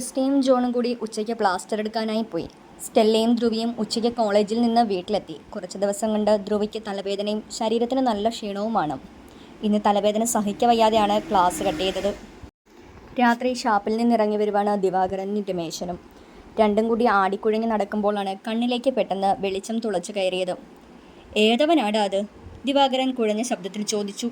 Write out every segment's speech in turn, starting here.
ക്രിസ്റ്റയും ജോണും കൂടി ഉച്ചയ്ക്ക് പ്ലാസ്റ്റർ എടുക്കാനായി പോയി. സ്റ്റെല്ലയും ധ്രുവിയും ഉച്ചയ്ക്ക് കോളേജിൽ നിന്ന് വീട്ടിലെത്തി. കുറച്ച് ദിവസം കൊണ്ട് ധ്രുവിക്ക് തലവേദനയും ശരീരത്തിന് നല്ല ക്ഷീണവുമാണ്. ഇന്ന് തലവേദന സഹിക്ക വയ്യാതെയാണ് ക്ലാസ് കട്ട് ചെയ്തത്. രാത്രി ഷാപ്പിൽ നിന്ന് ഇറങ്ങി വരുവാണ് ദിവാകരനും രമേശനും. രണ്ടും കൂടി ആടിക്കുഴഞ്ഞ് നടക്കുമ്പോഴാണ് കണ്ണിലേക്ക് പെട്ടെന്ന് വെളിച്ചം തുളച്ചു കയറിയത്. ഏതവനാടാ അത്? ദിവാകരൻ കുഴഞ്ഞ ശബ്ദത്തിൽ ചോദിച്ചു.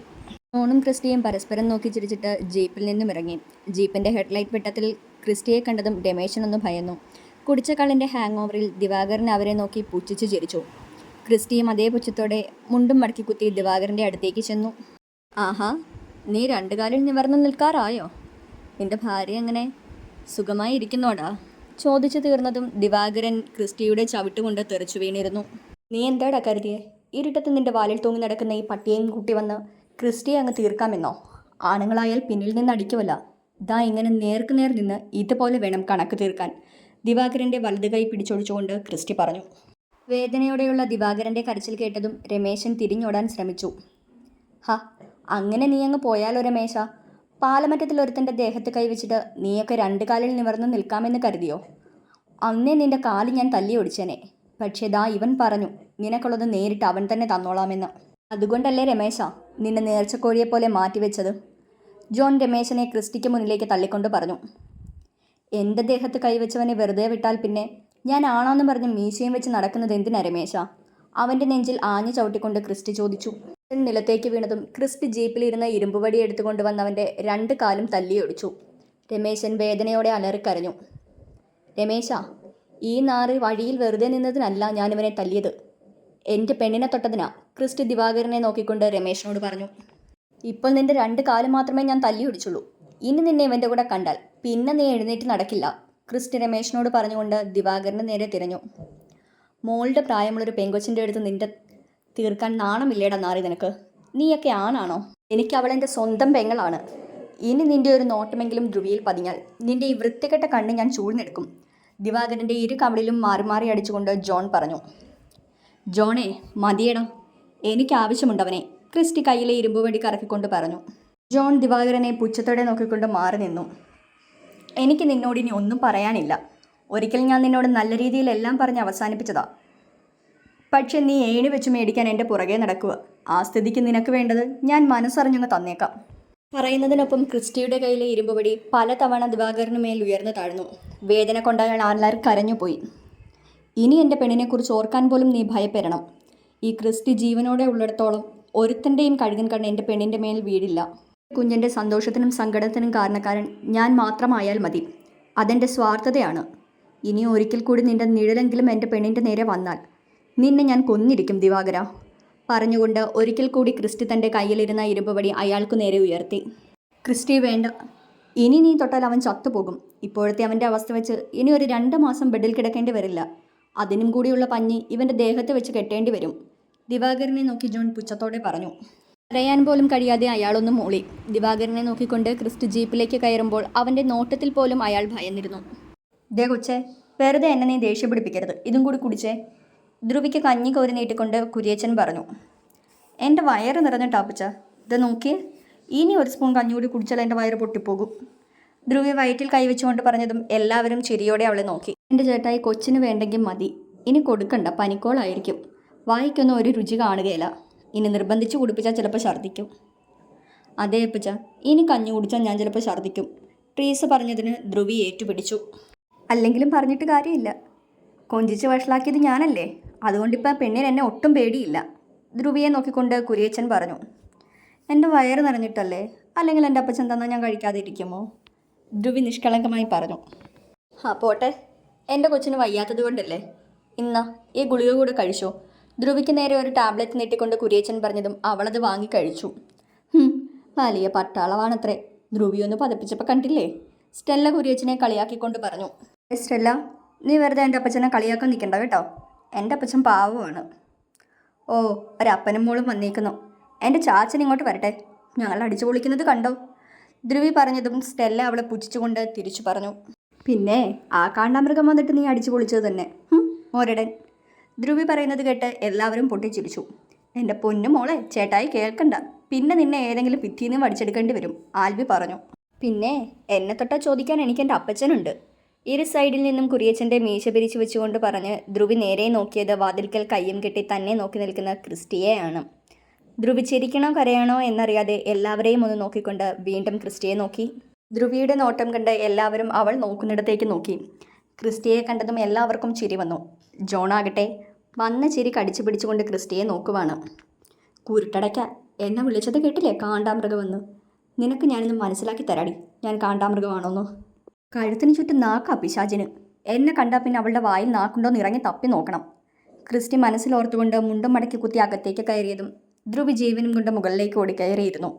ഓണും ക്രിസ്റ്റിയും പരസ്പരം നോക്കി ചിരിച്ചിട്ട് ജീപ്പിൽ നിന്നും ഇറങ്ങി. ജീപ്പിന്റെ ഹെഡ്ലൈറ്റ് വെട്ടത്തിൽ ക്രിസ്റ്റിയെ കണ്ടതും രമേശനൊന്ന് ഭയന്നു. കുടിച്ച കള്ളിന്റെ ഹാങ് ഓവറിൽ ദിവാകരൻ അവരെ നോക്കി പുച്ഛിച്ച് ചിരിച്ചു. ക്രിസ്റ്റിയും അതേ പുച്ഛത്തോടെ മുണ്ടും മടക്കി കുത്തി ദിവാകരന്റെ അടുത്തേക്ക് ചെന്നു. ആഹാ നീ രണ്ടു കാലിൽ നിവർന്നു നിൽക്കാറായോ? നിന്റെ ഭാര്യ എങ്ങനെ സുഖമായി ഇരിക്കുന്നോടാ? ചോദിച്ചു തീർന്നതും ദിവാകരൻ ക്രിസ്റ്റിയുടെ ചവിട്ടുകൊണ്ട് തെറിച്ചു വീണിരുന്നു. നീ എന്താടാ കരുതിയേ? ഇരുട്ടത്ത് നിന്റെ വാലിൽ തൂങ്ങി നടക്കുന്ന ഈ പട്ടിയെയും കൂട്ടി വന്ന് ക്രിസ്റ്റിയെ അങ്ങ് തീർക്കാമെന്നോ? ആണുങ്ങളായാൽ പിന്നിൽ നിന്ന് അടിക്കുമല്ല ദാ ഇങ്ങനെ നേർക്ക് നേർ നിന്ന് ഇതുപോലെ വേണം കണക്ക് തീർക്കാൻ. ദിവാകരന്റെ വലത് കൈ പിടിച്ചൊടിച്ചുകൊണ്ട് ക്രിസ്റ്റി പറഞ്ഞു. വേദനയോടെയുള്ള ദിവാകരന്റെ കരച്ചിൽ കേട്ടതും രമേശൻ തിരിഞ്ഞോടാൻ ശ്രമിച്ചു. ഹ അങ്ങനെ നീ അങ്ങ് പോയാലോ രമേശ? പാലമറ്റത്തിൽ ഒരുത്തന്റെ ദേഹത്ത് കൈവച്ചിട്ട് നീയൊക്കെ രണ്ട് കാലിൽ നിവർന്ന് നിൽക്കാമെന്ന് കരുതിയോ? അന്നേ നിന്റെ കാൽ ഞാൻ തല്ലി ഒടിച്ചേനെ. പക്ഷേ ദാ ഇവൻ പറഞ്ഞു നിനക്കുള്ളത് നേരിട്ട് അവൻ തന്നെ തന്നോളാമെന്ന്. അതുകൊണ്ടല്ലേ രമേശ നിന്നെ നേർച്ചക്കോഴിയെപ്പോലെ മാറ്റിവെച്ചത്? ജോൺ രമേശനെ ക്രിസ്റ്റിക്ക് മുന്നിലേക്ക് തള്ളിക്കൊണ്ട് പറഞ്ഞു എന്റെ ദേഹത്ത് കൈവച്ചവനെ വെറുതെ വിട്ടാൽ പിന്നെ ഞാൻ ആണോന്ന് പറഞ്ഞ് മീശയും വെച്ച് നടക്കുന്നത് എന്തിനാ രമേശ? അവന്റെ നെഞ്ചിൽ ആഞ്ഞു ചവിട്ടിക്കൊണ്ട് ക്രിസ്റ്റി ചോദിച്ചു. നിലത്തേക്ക് വീണതും ക്രിസ്റ്റി ജീപ്പിലിരുന്ന ഇരുമ്പുവടി എടുത്തുകൊണ്ട് വന്നവന്റെ രണ്ട് കാലും തല്ലിയൊടിച്ചു. രമേശൻ വേദനയോടെ അലറിക്കരഞ്ഞു. രമേശ ഈ നാറി വഴിയിൽ വെറുതെ നിന്നതിനല്ല ഞാനിവനെ തല്ലിയത്. എന്റെ പെണ്ണിനെ തൊട്ടതിനാ ക്രിസ്റ്റി ദിവാകരനെ നോക്കിക്കൊണ്ട് രമേശനോട് പറഞ്ഞു. ഇപ്പോൾ നിന്റെ രണ്ട് കാലം മാത്രമേ ഞാൻ തല്ലി ഒടിച്ചുള്ളൂ ഇനി നിന്നെ ഇവന്റെ കൂടെ കണ്ടാൽ പിന്നെ നീ എഴുന്നേറ്റ് നടക്കില്ല. ക്രിസ്റ്റി രമേശനോട് പറഞ്ഞുകൊണ്ട് ദിവാകരന് നേരെ തിരഞ്ഞു. മോളുടെ പ്രായമുള്ളൊരു പെങ്കൊച്ചിന്റെ അടുത്ത് നിന്റെ തീർക്കാൻ നാണമില്ലേടാ നാറി നിനക്ക്? നീയൊക്കെ ആണാണോ? എനിക്ക് അവൾ എന്റെ സ്വന്തം പെങ്ങളാണ്. ഇനി നിന്റെ ഒരു നോട്ടമെങ്കിലും ധ്രുവിയിൽ പതിഞ്ഞാൽ നിന്റെ ഈ വൃത്തികെട്ട കണ്ണ് ഞാൻ ചൂഴ്ന്നെടുക്കും. ദിവാകരന്റെ ഇരു കവളിലും മാറി മാറി അടിച്ചുകൊണ്ട് ജോൺ പറഞ്ഞു. ജോണേ മതിയടാ. എനിക്ക് ആവശ്യമുണ്ടവനെ ക്രിസ്റ്റി കയ്യിലെ ഇരുമ്പ് വടി കറക്കിക്കൊണ്ട് പറഞ്ഞു. ജോൺ ദിവാകരനെ പുച്ഛത്തോടെ നോക്കിക്കൊണ്ട് മാറി നിന്നു. എനിക്ക് നിന്നോട് ഇനി ഒന്നും പറയാനില്ല. ഒരിക്കൽ ഞാൻ നിന്നോട് നല്ല രീതിയിൽ എല്ലാം പറഞ്ഞ് അവസാനിപ്പിച്ചതാ. പക്ഷെ നീ ഏണി വെച്ച് മേടിക്കാൻ എന്റെ പുറകെ നടക്കുക. ആ സ്ഥിതിക്ക് നിനക്ക് വേണ്ടത് ഞാൻ മനസ്സറിഞ്ഞങ്ങ് തന്നേക്കാം. പറയുന്നതിനൊപ്പം ക്രിസ്റ്റിയുടെ കയ്യിലെ ഇരുമ്പുപടി പലതവണ ദിവാകരന് മേൽ ഉയർന്നു താഴ്ന്നു. വേദന കൊണ്ട് ആൾക്കാർ കരഞ്ഞുപോയി ഇനി എന്റെ പെണ്ണിനെക്കുറിച്ച് ഓർക്കാൻ പോലും നീ ഭയപ്പെടണം. ഈ ക്രിസ്റ്റി ജീവനോടെ ഉള്ളിടത്തോളം ഒരുത്തന്റെയും കഴുകൻ കണ്ണ് എന്റെ പെണ്ണിന്റെ മേൽ വീടില്ല കുഞ്ഞിന്റെ സന്തോഷത്തിനും സങ്കടത്തിനും കാരണക്കാരൻ ഞാൻ മാത്രമായാൽ മതി. അതെന്റെ സ്വാർത്ഥതയാണ്. ഇനി ഒരിക്കൽ കൂടി നിന്റെ നിഴലെങ്കിലും എന്റെ പെണ്ണിന്റെ നേരെ വന്നാൽ നിന്നെ ഞാൻ കൊന്നിരിക്കും ദിവാകര. പറഞ്ഞുകൊണ്ട് ഒരിക്കൽ കൂടി ക്രിസ്റ്റി തന്റെ കയ്യിലിരുന്ന ഇരുമ്പുപടി അയാൾക്ക് നേരെ ഉയർത്തി. ക്രിസ്റ്റി വേണ്ട. ഇനി നീ തൊട്ടാൽ അവൻ ചത്തുപോകും. ഇപ്പോഴത്തെ അവന്റെ അവസ്ഥ വെച്ച് ഇനി ഒരു രണ്ട് മാസം ബെഡിൽ കിടക്കേണ്ടി വരില്ല. അതിനും കൂടിയുള്ള പഞ്ഞി ഇവന്റെ ദേഹത്ത് വെച്ച് കെട്ടേണ്ടി വരും. ദിവാകരനെ നോക്കി ജോൺ പുച്ഛത്തോടെ പറഞ്ഞു. റയാൻ പോലും കഴിയാതെ അയാളൊന്ന് മൂളി. ദിവാകരനെ നോക്കിക്കൊണ്ട് ക്രിസ്റ്റ് ജീപ്പിലേക്ക് കയറുമ്പോൾ അവന്റെ നോട്ടത്തിൽ പോലും അയാൾ ഭയന്നിരുന്നു. ദേ കൊച്ചെ വെറുതെ എന്നെ നീ ദേഷ്യപ്പിടിപ്പിക്കരുത്. ഇതും കൂടി കുടിച്ചേ. ധ്രുവിക്ക് കഞ്ഞി കോരി നീട്ടിക്കൊണ്ട് കുരിയച്ചൻ പറഞ്ഞു. എന്റെ വയറ് നിറഞ്ഞ ടാപ്പിച്ച. ഇത് നോക്കിയേ ഇനി ഒരു സ്പൂൺ കഞ്ഞി കൂടി കുടിച്ചാൽ എന്റെ വയറ് പൊട്ടിപ്പോകും. ധ്രുവി വയറ്റിൽ കൈവച്ചുകൊണ്ട് പറഞ്ഞതും എല്ലാവരും ചിരിയോടെ അവളെ നോക്കി. എന്റെ ചേട്ടായി കൊച്ചിന് വേണ്ടെങ്കിൽ മതി. ഇനി കൊടുക്കണ്ട പനിക്കോളായിരിക്കും. വായിക്കൊന്നും ഒരു രുചി കാണുകയില്ല. ഇനി നിർബന്ധിച്ച് കുടിപ്പിച്ചാൽ ചിലപ്പോൾ ഛർദ്ദിക്കും. അതേ അപ്പച്ച ഇനി കഞ്ഞി കുടിച്ചാൽ ഞാൻ ചിലപ്പോൾ ഛർദ്ദിക്കും. ട്രീസ് പറഞ്ഞതിന് ധ്രുവി ഏറ്റുപിടിച്ചു. അല്ലെങ്കിലും പറഞ്ഞിട്ട് കാര്യമില്ല. കൊഞ്ചിച്ച് വഷളാക്കിയത് ഞാനല്ലേ? അതുകൊണ്ടിപ്പോൾ പെണ്ണിന് എന്നെ ഒട്ടും പേടിയില്ല. ധ്രുവിയെ നോക്കിക്കൊണ്ട് കുരിയച്ചൻ പറഞ്ഞു എന്റെ വയറ് നിറഞ്ഞിട്ടല്ലേ അല്ലെങ്കിൽ എന്റെ അപ്പച്ചൻ തന്നാൽ ഞാൻ കഴിക്കാതെ ഇരിക്കുമോ ധ്രുവി നിഷ്കളങ്കമായി പറഞ്ഞു ആ പോട്ടെ. എന്റെ കൊച്ചിന് വയ്യാത്തത് കൊണ്ടല്ലേ? ഇന്നാ ഈ ഗുളിക കൂടെ കഴിച്ചോ. ധ്രുവിക്ക് നേരെ ഒരു ടാബ്ലറ്റ് നീട്ടിക്കൊണ്ട് കുരിയച്ചൻ പറഞ്ഞതും അവളത് വാങ്ങി കഴിച്ചു. ഹും, വലിയ പട്ടാളമാണത്രേ. ധ്രുവി ഒന്ന് പതപ്പിച്ചപ്പോൾ കണ്ടില്ലേ? സ്റ്റെല്ല കുരിയച്ചനെ കളിയാക്കിക്കൊണ്ട് പറഞ്ഞു. സ്റ്റെല്ല നീ വെറുതെ എന്റെ അപ്പച്ചനെ കളിയാക്കാൻ നിൽക്കണ്ട കേട്ടോ. എന്റെ അപ്പച്ചൻ പാവമാണ്. ഓ ഒരപ്പനും മോളും വന്നിരിക്കുന്നു എന്റെ ചാച്ചൻ ഇങ്ങോട്ട് വരട്ടെ. ഞങ്ങൾ അടിച്ചു പൊളിക്കുന്നത് കണ്ടോ? ധ്രുവി പറഞ്ഞതും സ്റ്റെല്ല അവളെ പുച്ഛിച്ചുകൊണ്ട് തിരിച്ചു പറഞ്ഞു. പിന്നെ ആ കാണ്ടാമൃഗം വന്നിട്ട് നീ അടിച്ചു പൊളിച്ചത് തന്നെ. ഹും, മോരടൻ ധ്രുവി പറയുന്നത് കേട്ട് എല്ലാവരും പൊട്ടിച്ചിരിച്ചു. എന്റെ പൊന്നു മോളെ ചേട്ടായി കേൾക്കണ്ട. പിന്നെ നിന്നെ ഏതെങ്കിലും ഭിത്തിയിൽ നിന്ന് വടിച്ചെടുക്കേണ്ടി വരും ആൽബി പറഞ്ഞു. പിന്നെ എന്നെ തൊട്ടാ ചോദിക്കാൻ എനിക്ക് എന്റെ അപ്പച്ചനുണ്ട്. ഇരു സൈഡിൽ നിന്നും കുറിയച്ചന്റെ മീശ പിരിച്ചു വെച്ചുകൊണ്ട് പറഞ്ഞ് ധ്രുവി നേരെ നോക്കിയത് വാതിൽക്കൽ കയ്യും കെട്ടി തന്നെ നോക്കി നിൽക്കുന്ന ക്രിസ്റ്റിയെയാണ്. ധ്രുവി ചിരിക്കണോ കരയണോ എന്നറിയാതെ എല്ലാവരെയും ഒന്ന് നോക്കിക്കൊണ്ട് വീണ്ടും ക്രിസ്റ്റിയെ നോക്കി. ധ്രുവിയുടെ നോട്ടം കണ്ട് എല്ലാവരും അവൾ നോക്കുന്നിടത്തേക്ക് നോക്കി. ക്രിസ്റ്റിയെ കണ്ടതും എല്ലാവർക്കും ചിരി വന്നു. ജോണാകട്ടെ വന്ന ചിരി കടിച്ചു പിടിച്ചുകൊണ്ട് ക്രിസ്റ്റിയെ നോക്കുവാണ്. കുരുട്ടടയ്ക്ക എന്നെ വിളിച്ചത് കേട്ടില്ലേ കാണ്ടാമൃഗമെന്ന്? നിനക്ക് ഞാനിന്ന് മനസ്സിലാക്കി തരാടി. ഞാൻ കാണ്ടാമൃഗമാണോന്ന്? കഴുത്തിന് ചുറ്റും നാക്കാ പിശാചിന്. എന്നെ കണ്ടാൽ പിന്നെ അവളുടെ വായിൽ നാക്കുണ്ടോന്ന് ഇറങ്ങി തപ്പി നോക്കണം. ക്രിസ്റ്റി മനസ്സിലോർത്തുകൊണ്ട് മുണ്ടും മടക്കി കുത്തി അകത്തേക്ക് കയറിയതും ധ്രുവി ജീവനും കൊണ്ട് മുകളിലേക്ക് ഓടിക്കയറിയിരുന്നു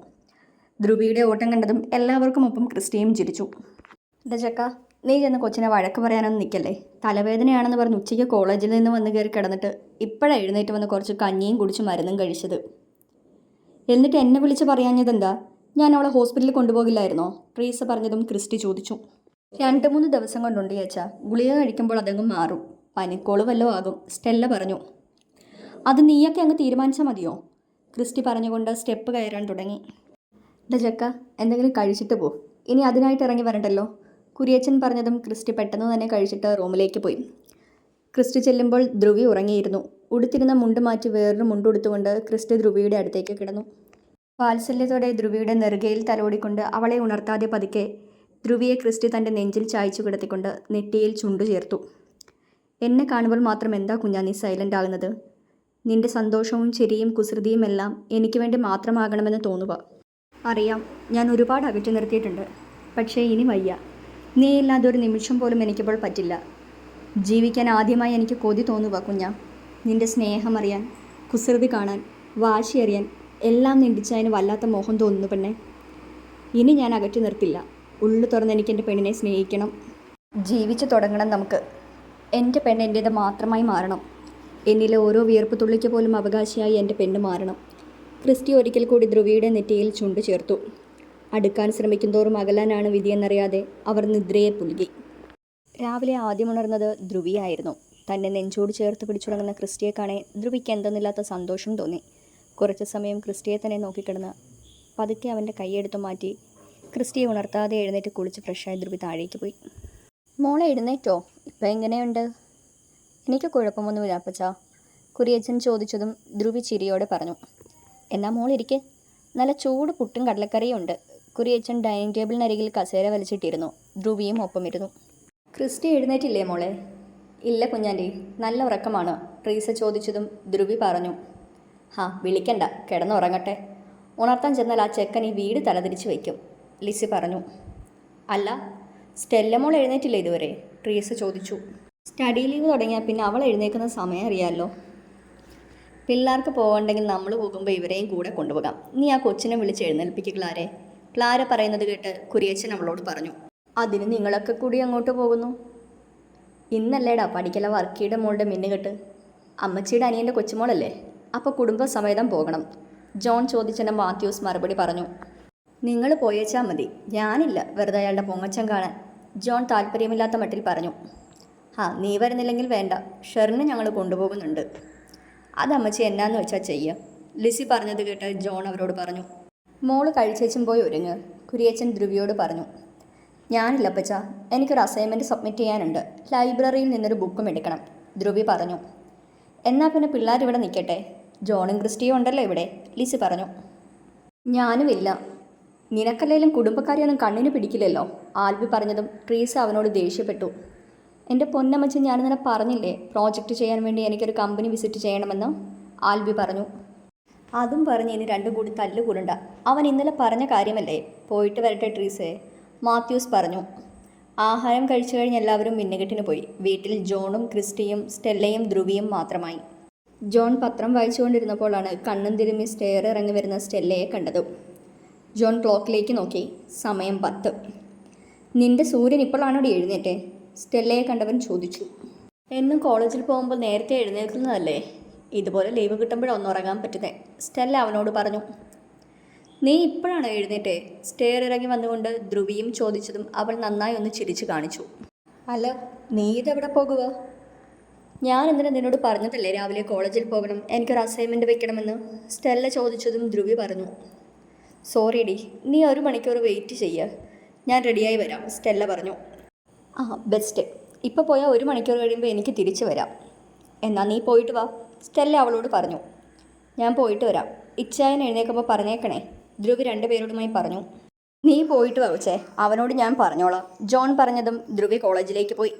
ധ്രുവിയുടെ ഓട്ടം കണ്ടതും എല്ലാവർക്കും ഒപ്പം ക്രിസ്റ്റിയും ചിരിച്ചു. ചക്ക നീ ചെന്ന് കൊച്ചിനെ വഴക്ക് പറയാനൊന്നും നിൽക്കല്ലേ? തലവേദനയാണെന്ന് പറഞ്ഞ് ഉച്ചയ്ക്ക് കോളേജിൽ നിന്ന് വന്ന് കയറി കിടന്നിട്ട് ഇപ്പോഴാണ് എഴുന്നേറ്റ് വന്ന് കുറച്ച് കഞ്ഞിയും കുടിച്ച് മരുന്നും കഴിച്ചത്. എന്നിട്ട് എന്നെ വിളിച്ച് പറയാഞ്ഞതെന്താ? ഞാൻ അവളെ ഹോസ്പിറ്റലിൽ കൊണ്ടുപോകില്ലായിരുന്നോ? ട്രീസ പറഞ്ഞതും ക്രിസ്റ്റി ചോദിച്ചു. രണ്ട് മൂന്ന് ദിവസം കൊണ്ടുണ്ട് ചേച്ചാ ഗുളിക കഴിക്കുമ്പോൾ അതങ്ങ് മാറും. പനിക്കോൾ വല്ലതും ആകും. സ്റ്റെല്ല പറഞ്ഞു. അത് നീയൊക്കെ അങ്ങ് തീരുമാനിച്ചാൽ മതിയോ? ക്രിസ്റ്റി പറഞ്ഞുകൊണ്ട് സ്റ്റെപ്പ് കയറാൻ തുടങ്ങി. ഡാ ജക്ക എന്തെങ്കിലും കഴിച്ചിട്ട് പോ. ഇനി അതിനായിട്ട് ഇറങ്ങി വരണ്ടല്ലോ. കുരിയച്ചൻ പറഞ്ഞതും ക്രിസ്റ്റി പെട്ടെന്ന് തന്നെ കഴിച്ചിട്ട് റൂമിലേക്ക് പോയി. ക്രിസ്റ്റി ചെല്ലുമ്പോൾ ധ്രുവി ഉറങ്ങിയിരുന്നു. ഉടുത്തിരുന്ന മുണ്ട് മാറ്റി വേറൊരു മുണ്ടുടുത്തുകൊണ്ട് ക്രിസ്റ്റി ധ്രുവിയുടെ അടുത്തേക്ക് കിടന്നു. വാത്സല്യത്തോടെ ധ്രുവിയുടെ നെറുകയിൽ തലോടിക്കൊണ്ട് അവളെ ഉണർത്താതെ പതുക്കെ ധ്രുവിയെ ക്രിസ്റ്റി തന്റെ നെഞ്ചിൽ ചായച്ചു കിടത്തിക്കൊണ്ട് നെറ്റിയിൽ ചുണ്ടു ചേർത്തു. എന്നെ കാണുമ്പോൾ മാത്രം എന്താ കുഞ്ഞാ നീ സൈലന്റ് ആകുന്നത്? നിന്റെ സന്തോഷവും ചിരിയും കുസൃതിയും എല്ലാം എനിക്ക് വേണ്ടി മാത്രമാകണമെന്ന് തോന്നുക. അറിയാം ഞാൻ ഒരുപാട് അകറ്റി നിർത്തിയിട്ടുണ്ട്. പക്ഷേ ഇനി വയ്യ. നീ ഇല്ലാതെ ഒരു നിമിഷം പോലും എനിക്കിപ്പോൾ പറ്റില്ല. ജീവിക്കാൻ ആദ്യമായി എനിക്ക് കൊതി തോന്നുക കുഞ്ഞ. നിന്റെ സ്നേഹം അറിയാൻ കുസൃതി കാണാൻ വാശി അറിയാൻ എല്ലാം നിണ്ടിച്ചതിന് വല്ലാത്ത മോഹം തോന്നുന്നു പെണ്ണെ. ഇനി ഞാൻ അകറ്റി നിർത്തില്ല. ഉള്ളു തുറന്ന് എനിക്ക് എന്റെ പെണ്ണിനെ സ്നേഹിക്കണം. ജീവിച്ചു തുടങ്ങണം നമുക്ക്. എന്റെ പെണ്ണ് എന്റേത് മാത്രമായി മാറണം. എന്നിലെ ഓരോ വിയർപ്പ് തുള്ളിക്ക് പോലും അവകാശിയായി എന്റെ പെണ്ണ് മാറണം. ക്രിസ്റ്റി ഒരിക്കൽ കൂടി ധ്രുവിയുടെ നെറ്റിയിൽ ചുണ്ടു ചേർത്തു. അടുക്കാൻ ശ്രമിക്കുന്തോറും അകലാനാണ് വിധിയെന്നറിയാതെ അവർ നിദ്രയെ പുലുകി. രാവിലെ ആദ്യം ഉണർന്നത് ധ്രുവിയായിരുന്നു. തന്നെ നെഞ്ചോട് ചേർത്ത് പിടിച്ചുടങ്ങുന്ന ക്രിസ്റ്റിയെ കാണേ ധ്രുവിക്ക് എന്തെന്നില്ലാത്ത സന്തോഷം തോന്നി. കുറച്ച് സമയം ക്രിസ്റ്റിയെ തന്നെ നോക്കിക്കിടന്ന് പതുക്കെ അവന്റെ കൈയെടുത്ത് മാറ്റി ക്രിസ്റ്റിയെ ഉണർത്താതെ എഴുന്നേറ്റ് കുളിച്ച് ഫ്രഷായി ധ്രുവി താഴേക്ക് പോയി. മോളെ എഴുന്നേറ്റോ? ഇപ്പം എങ്ങനെയുണ്ട്? എനിക്ക് കുഴപ്പമൊന്നുമില്ല അപ്പച്ച കുറിയച്ചൻ ചോദിച്ചതും ധ്രുവി ചിരിയോടെ പറഞ്ഞു. എന്നാൽ മോളിരിക്കെ. നല്ല ചൂട് പുട്ടും കടലക്കറിയും ഉണ്ട്. കുരിയച്ചൻ ഡൈനിങ് ടേബിളിനരികിൽ കസേര വലിച്ചിട്ടിരുന്നു. ധ്രുവിയും ഒപ്പമിരുന്നു. ക്രിസ്റ്റി എഴുന്നേറ്റില്ലേ മോളെ? ഇല്ല കുഞ്ഞാന്റെ നല്ല ഉറക്കമാണ്. ട്രീസ ചോദിച്ചതും ധ്രുവി പറഞ്ഞു. ഹാ വിളിക്കണ്ട കിടന്നുറങ്ങട്ടെ. ഉണർത്താൻ ചെന്നാൽ ആ ചെക്കൻ ഈ വീട് തലതിരിച്ച് വയ്ക്കും ലിസി പറഞ്ഞു. അല്ല സ്റ്റെല്ലമോൾ എഴുന്നേറ്റില്ലേ ഇതുവരെ? ട്രീസ ചോദിച്ചു. സ്റ്റഡി ലീവ് തുടങ്ങിയാൽ പിന്നെ അവൾ എഴുന്നേക്കുന്ന സമയം അറിയാമല്ലോ പിള്ളേർക്ക് പോകണ്ടെങ്കിൽ നമ്മൾ പോകുമ്പോൾ ഇവരെയും കൂടെ കൊണ്ടുപോകാം. നീ ആ കൊച്ചിനെ വിളിച്ച് എഴുന്നേൽപ്പിക്കുക ക്ലാരെ പറയുന്നത് കേട്ട് കുരിയച്ചൻ അവളോട് പറഞ്ഞു അതിന് നിങ്ങളൊക്കെ കൂടി അങ്ങോട്ട് പോകുന്നു? ഇന്നല്ലേടാ പഠിക്കല വർക്കിയുടെ മോളുടെ മിന്നുകെട്ട് അമ്മച്ചിയുടെ അനിയന്റെ കൊച്ചുമോളല്ലേ? അപ്പോൾ കുടുംബസമേതം പോകണം. ജോൺ ചോദിച്ചെന്നെ മാത്യൂസ് മറുപടി പറഞ്ഞു നിങ്ങൾ പോയേച്ചാൽ മതി. ഞാനില്ല വെറുതെ അയാളുടെ പൊങ്ങച്ചം കാണാൻ. ജോൺ താല്പര്യമില്ലാത്ത മട്ടിൽ പറഞ്ഞു ആ നീ വരുന്നില്ലെങ്കിൽ വേണ്ട. ഷെറിനെ ഞങ്ങൾ കൊണ്ടുപോകുന്നുണ്ട്. അത് അമ്മച്ചി എന്നാന്ന് വെച്ചാൽ ചെയ്യുക ലിസി പറഞ്ഞത് കേട്ട് ജോൺ അവരോട് പറഞ്ഞു മോൾ കഴിച്ചേച്ചും പോയി ഒരുങ്ങ്. കുരിയച്ചൻ ധ്രുവിയോട് പറഞ്ഞു ഞാനില്ല അപ്പച്ച. എനിക്കൊരു അസൈൻമെന്റ് സബ്മിറ്റ് ചെയ്യാനുണ്ട്. ലൈബ്രറിയിൽ നിന്നൊരു ബുക്കും എടുക്കണം. ധ്രുവി പറഞ്ഞു എന്നാൽ പിന്നെ പിള്ളേർ ഇവിടെ നിൽക്കട്ടെ. ജോണും ക്രിസ്റ്റിയും ഉണ്ടല്ലോ ഇവിടെ. ലിസി പറഞ്ഞു ഞാനുമില്ല. നിനക്കല്ലേലും കുടുംബക്കാരെയൊന്നും കണ്ണിന് പിടിക്കില്ലല്ലോ? ആൽബി പറഞ്ഞതും ട്രീസ അവനോട് ദേഷ്യപ്പെട്ടു എന്റെ പൊന്നമ്മച്ചൻ ഞാൻ പറഞ്ഞില്ലേ പ്രോജക്റ്റ് ചെയ്യാൻ വേണ്ടി എനിക്കൊരു കമ്പനി വിസിറ്റ് ചെയ്യണമെന്ന്? ആൽബി പറഞ്ഞു അതും പറഞ്ഞ് ഇനി രണ്ടും കൂടി തല്ലുകൂടണ്ട അവൻ ഇന്നലെ പറഞ്ഞ കാര്യമല്ലേ? പോയിട്ട് വരട്ടെ ട്രീസേ. മാത്യൂസ് പറഞ്ഞു. ആഹാരം കഴിച്ചു കഴിഞ്ഞ് എല്ലാവരും മിന്നുകെട്ടിന് പോയി. വീട്ടിൽ ജോണും ക്രിസ്റ്റിയും സ്റ്റെല്ലയും ധ്രുവിയും മാത്രമായി. ജോൺ പത്രം വായിച്ചുകൊണ്ടിരുന്നപ്പോഴാണ് കണ്ണും തിരുമ്മി സ്റ്റെയർ ഇറങ്ങി വരുന്ന സ്റ്റെല്ലയെ കണ്ടത്. ജോൺ ക്ലോക്കിലേക്ക് നോക്കി. സമയം പത്ത്. നിന്റെ സൂര്യൻ ഇപ്പോഴാണോ എഴുന്നേറ്റേ? സ്റ്റെല്ലയെ കണ്ടവൻ ചോദിച്ചു. എന്നും കോളേജിൽ പോകുമ്പോൾ നേരത്തെ എഴുന്നേൽക്കുന്നതല്ലേ? ഇതുപോലെ ലീവ് കിട്ടുമ്പോഴാണ് ഒന്ന് ഉറങ്ങാൻ പറ്റുന്നേ. സ്റ്റെല്ല അവനോട് പറഞ്ഞു നീ ഇപ്പോഴാണ് എഴുന്നേറ്റേ? സ്റ്റെയർ ഇറങ്ങി വന്നുകൊണ്ട് ധ്രുവിയും ചോദിച്ചതും അവൾ നന്നായി ഒന്ന് ചിരിച്ചു കാണിച്ചു. അല്ല നീ ഇതെവിടെ പോകുക ഞാൻ എന്തിനാ നിന്നോട് പറഞ്ഞതല്ലേ രാവിലെ കോളേജിൽ പോകണം എനിക്കൊരു അസൈൻമെന്റ് വെക്കണമെന്ന്. സ്റ്റെല്ല ചോദിച്ചതും ധ്രുവി പറഞ്ഞു സോറി ഡി നീ ഒരു മണിക്കൂർ വെയിറ്റ് ചെയ്യുക ഞാൻ റെഡിയായി വരാം സ്റ്റെല്ല പറഞ്ഞു. ആ ബെസ്റ്റ് ഇപ്പോൾ പോയാൽ ഒരു മണിക്കൂർ കഴിയുമ്പോൾ എനിക്ക് തിരിച്ചു വരാം. എന്നാൽ നീ പോയിട്ട് വാ. സ്റ്റെല്ല അവളോട് പറഞ്ഞു ഞാൻ പോയിട്ട് വരാം. ഇച്ഛായൻ എഴുന്നേക്കുമ്പോൾ പറഞ്ഞേക്കണേ. ധ്രുവ് രണ്ടുപേരോടുമായി പറഞ്ഞു നീ പോയിട്ട് വാ ഉച്ചേ. അവനോട് ഞാൻ പറഞ്ഞോളാം. ജോൺ പറഞ്ഞതും ധ്രുവി കോളേജിലേക്ക് പോയി.